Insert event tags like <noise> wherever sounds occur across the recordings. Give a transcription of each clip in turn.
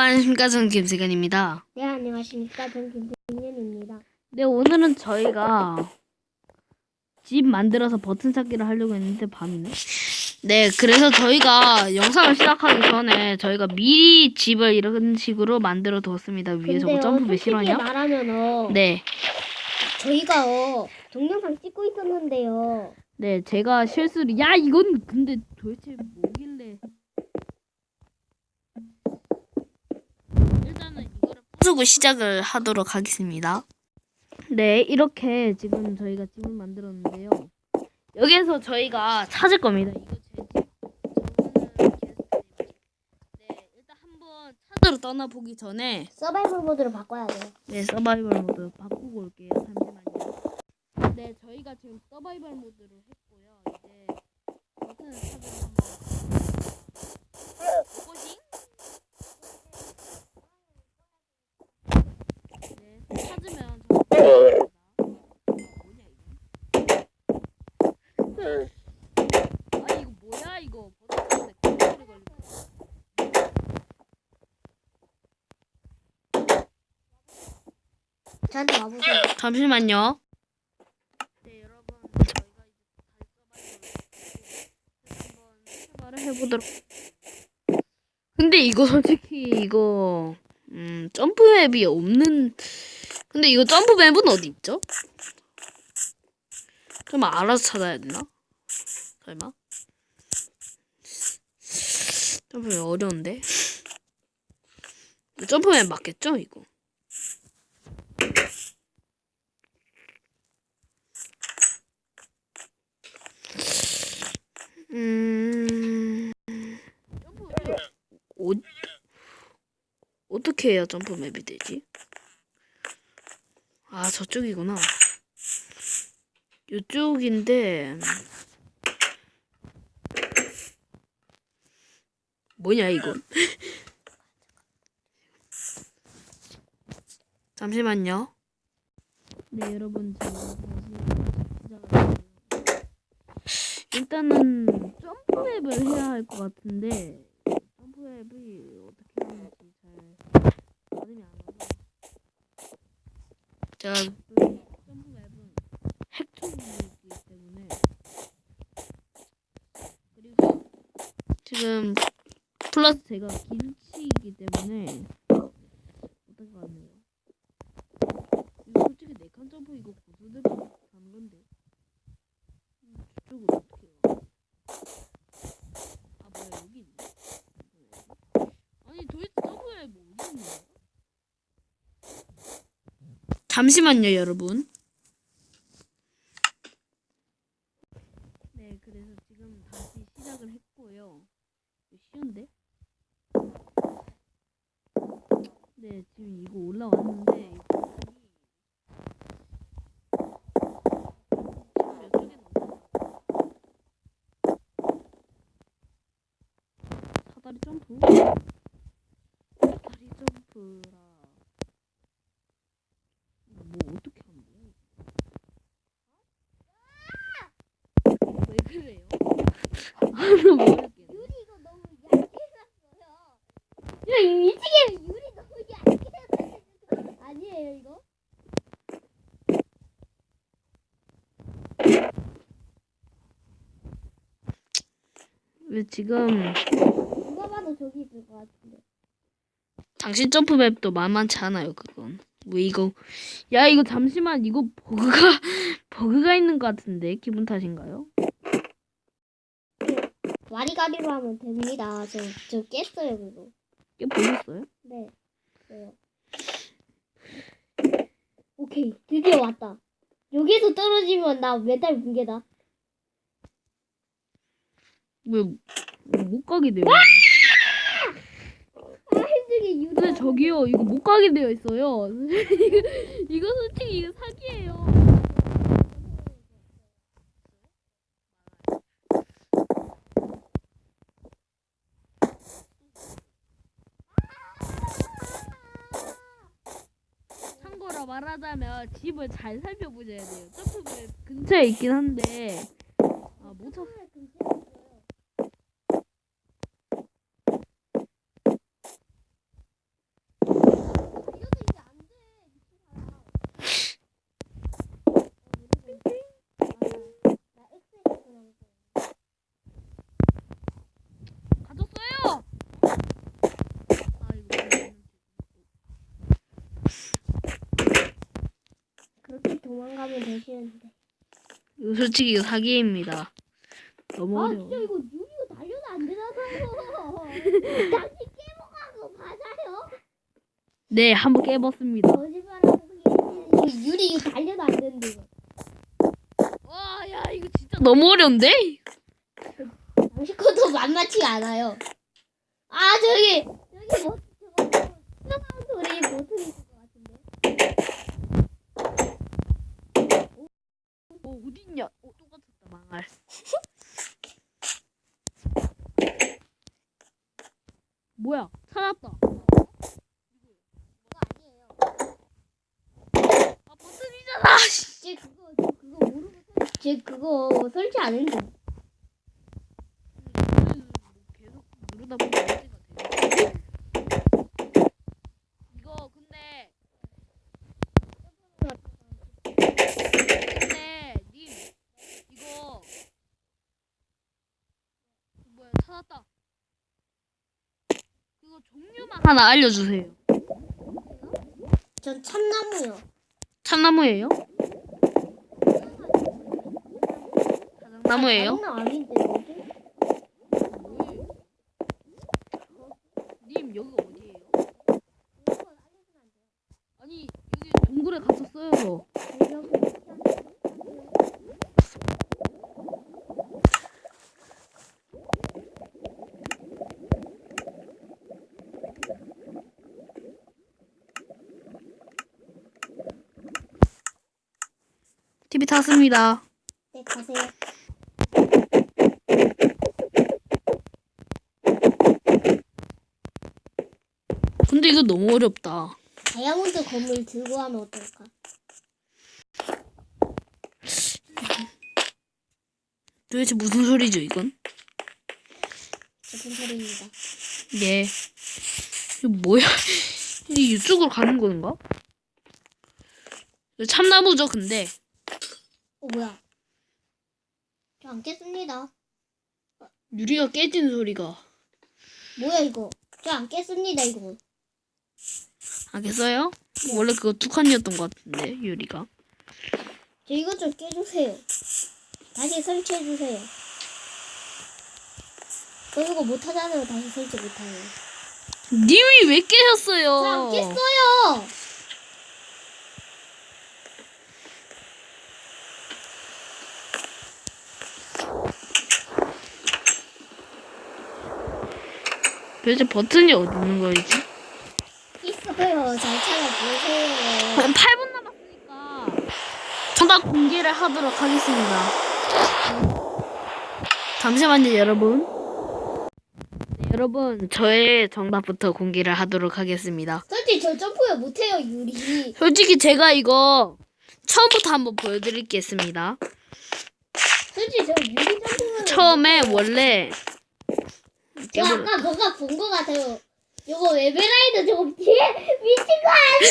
안녕하십니까 저는 김세근입니다. 네, 안녕하십니까. 전 김승현입니다. 네 오늘은 저희가 집 만들어서 버튼 찾기를 하려고 했는데 밤이네. 네 그래서 저희가 영상을 시작하기 전에 저희가 미리 집을 이런 식으로 만들어 두었습니다. 위에 저거 근데요, 점프 몇 실화냐? 말하면 어, 네. 저희가 어, 동영상 찍고 있었는데요. 네 제가 실수를 야 이건 근데 도대체 뭐길래 일단은 부수고 시작을 하도록 하겠습니다. 네 이렇게 지금 저희가 집을 만들었는데요. 여기에서 저희가 찾을 겁니다. 이거 제. 네 일단 한번 찾으러 떠나 보기 전에 서바이벌 모드로 바꿔야 돼요. 네 서바이벌 모드 바꾸고 올게요. 잠시만요. 네 저희가 지금 서바이벌 모드를 했고요. 이제 버튼을 찾으러 한번 고고싱. 네 찾으면 저 뭐냐 이거? 아니 이거 뭐야 이거 버튼 찾는데 거리를 걸리고. 저한테 와보세요. 잠시만요. 네, 여러분 저희가 이제 다시 서바이벌을 한번 출발을 해보도록. 근데 이거 솔직히 이거 음 점프 맵이 없는. 근데 이거 점프 맵은 어디 있죠? 그럼 알아서 찾아야 되나? 설마? 점프 맵 어려운데. 이거 점프 맵 맞겠죠 이거? 음. 어, 어떻게 해야 점프 맵이 되지? 아, 저쪽이구나. 이쪽인데 뭐냐 이건? 잠시만요. 네, 여러분 일단은 점프 맵을 해야 할 것 같은데 점프 맵이 어떻게 하는지 잘 가늠이 안 가서 제가 또 점프 맵은 핵촉이기 때문에 그리고 지금 플러스 제가 길치이기 때문에 어떨 것 같네요. 솔직히 네칸 점프 이거 고수대로 가는 건데 저쪽으로 어떻게 해요? 아 뭐야 여기 있네. 아니 도대체 점프에 뭐 있는 거야? 잠시만요 여러분. 네 그래서 지금 다시 시작을 했고요. 이거 쉬운데? 네 지금 이거 올라왔는데. 사다리 점프? 사다리 점프라 뭐 어떻게 하는 거야? 왜 그래요? <laughs> 아나 모르겠네 유리 이거 너무 얇게 놨어요. 야, 이 미치게 유리 너무 얇게 놨어요. 아니에요, 이거? 왜 지금 누가 봐도 저기 있을 것 같은데. 당신 점프 맵도 만만치 않아요 그건 왜 이거 야 이거 잠시만 이거 버그가 <laughs> 버그가 있는 것 같은데 기분 탓인가요? 와리가리로 하면 됩니다. 저, 저 깼어요, 그거. 이게 보셨어요? 네. 네. 오케이. 드디어 왔다. 여기서 떨어지면 나 메달 붕괴다. 왜 못 가게 돼요? 아, 힘들게. 근데 저기요 이거 못 가게 되어 있어요 이거, <laughs> 이거 솔직히 이거 사기예요 참고로 말하자면 집을 잘 살펴보셔야 돼요 점프맵 근처에 있긴 한데 아, 못 찾... 도망가면 되시는데. 이거 솔직히 이거 사기입니다. 너무 아 어려워. 진짜 이거 유리가 달려도 안 되나봐요. 당신 깨먹하고 맞아요? 네, 한번 깨봤습니다. 거짓말하고 이거 유리 이거 달려도 안 되는데 이거. 와, 야, 이거 진짜 너무 어려운데? 당신 것도 만만치 않아요. 아 저기 저기 뭐 저거 수상한 소리 버튼 있을 것 같은데. 어, 어딨냐? 어, 똑같았다, 망할. 뭐야, 찾았다. 그거 아니에요. 아, 버튼이잖아! 씨. 쟤 그거 쟤 그거 모르고 설- 쟤 그거 설치 안 했는데. 계속 누르다 보면 문제가 돼요. 이거 근데 근데 님 이거 뭐야 찾았다. 그거 종류만 하나 알려주세요. 전 참나무요. 참나무예요? 나무예요? 아닌데 뭐지? 님 여기 어디예요? 아니 여기 동굴에 갔었어요. TV 탔습니다. 네 가세요. 근데 이거 너무 어렵다. 다이아몬드 건물 들고 하면 어떨까? 도대체 무슨 소리죠 이건? 무슨 소리입니다. 예. 이거 뭐야? <laughs> 이게 이쪽으로 가는 건가? 이거 참나무죠 근데 어 뭐야? 저 안 깼습니다. 유리가 깨지는 소리가 뭐야 이거? 저 안 깼습니다 이거. 알겠어요? 원래 그거 두 칸이었던 것 같은데 유리가 저 이것 좀 깨주세요. 다시 설치해 주세요. 저 이거 못 하잖아요. 다시 설치 못 하요. 님이 왜 깨셨어요? 저안 깼어요. 도대체 버튼이 어디 있는 거지? 잘 찾아보세요. 8분 남았으니까 정답 공개를 하도록 하겠습니다. 잠시만요, 여러분. 네, 여러분, 저의 정답부터 공개를 하도록 하겠습니다. 솔직히 저 점프를 못해요 유리. 솔직히 제가 이거 처음부터 한번 보여드리겠습니다. 솔직히 저 유리 점프를 처음에 원래 저 아까 너가 본 거 같아요. 요거 에메랄드 저거 뒤에 미친 거 아니야?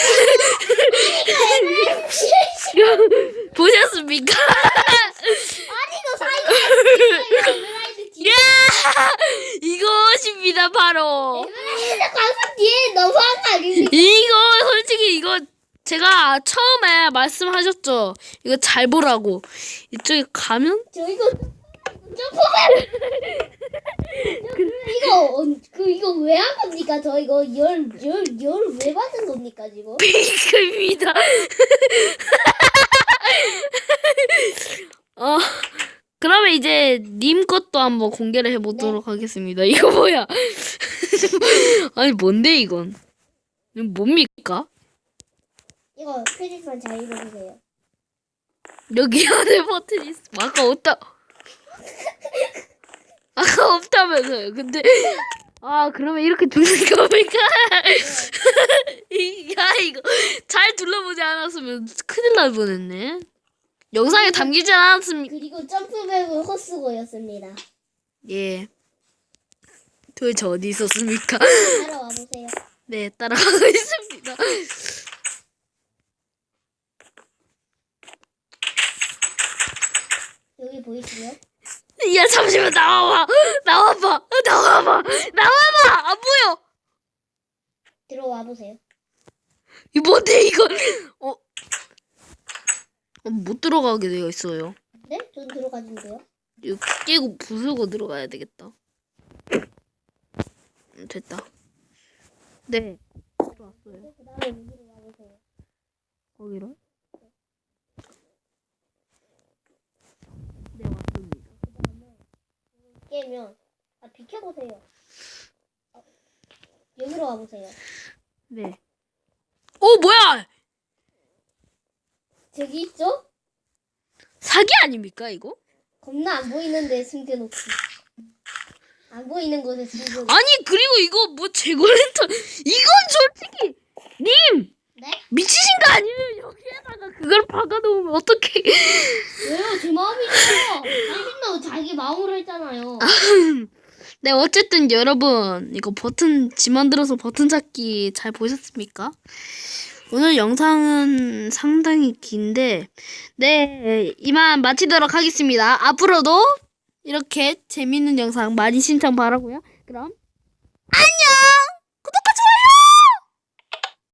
<laughs> 보셨습니까? 아니 이거 사이에 에메랄드 뒤에 야! 이것입니다, 바로. 에메랄드 가슴 뒤에 너무한 거? 이거 솔직히 이거 제가 처음에 말씀하셨죠. 이거 잘 보라고. 이쪽에 가면 저 이거 이거 어- 그 이거 왜 한 겁니까? 저 이거 열열열 왜 받은 겁니까 지금? 핑크입니다. <laughs> 어, 그러면 이제 님 것도 한번 공개를 해보도록 하겠습니다. 이거 뭐야? <laughs> 아니 뭔데 이건? 이건 뭡니까? 이거 표지판 잘 읽어주세요. 여기 안에 버튼이 있어. 아까 없다. 아까 없다면서요. 근데 아 그러면 이렇게 두는 겁니까? <laughs> 이- 야 이거 잘 둘러보지 않았으면 큰일 날 뻔했네. 영상에 담기지 않았습니까? 그리고 점프맵은 헛수고였습니다. 예. 도대체 어디 있었습니까? 따라와 보세요. <laughs> 네 따라가고 있습니다. 여기 보이시죠? 야 잠시만 나와봐 나와봐 나와봐 나와봐 안 보여. 들어와 보세요. 이 뭔데 이거? 어? 어, 못 들어가게 되어 있어요. 네? 전 들어가는데요. 이거 깨고 부수고 들어가야 되겠다. 음, 됐다. 네. 들어왔어요. 그 다음에 여기로 와 보세요. 거기로? 네, 왔습니다. 그 다음에 깨면 아 비켜보세요. 어, 여기로 와보세요. 네. 오, 뭐야! 저기 있죠? 사기 아닙니까, 이거? 겁나 안 보이는데 숨겨놓기. 안 보이는 곳에 숨겨놓기. 아니, 그리고 이거 뭐 재고 랜턴. 이건 솔직히, 님! 네? 미치신 거 아니에요? 여기에다가 그걸 박아놓으면 어떡해. 왜요? 제 마음이죠. 당신도 자기 마음으로 했잖아요. 네, 어쨌든 여러분, 이거 버튼, 지 만들어서 버튼 찾기 잘 보셨습니까? 오늘 영상은 상당히 긴데, 네, 이만 마치도록 하겠습니다. 앞으로도 이렇게 재밌는 영상 많이 신청 바라고요. 그럼, 안녕!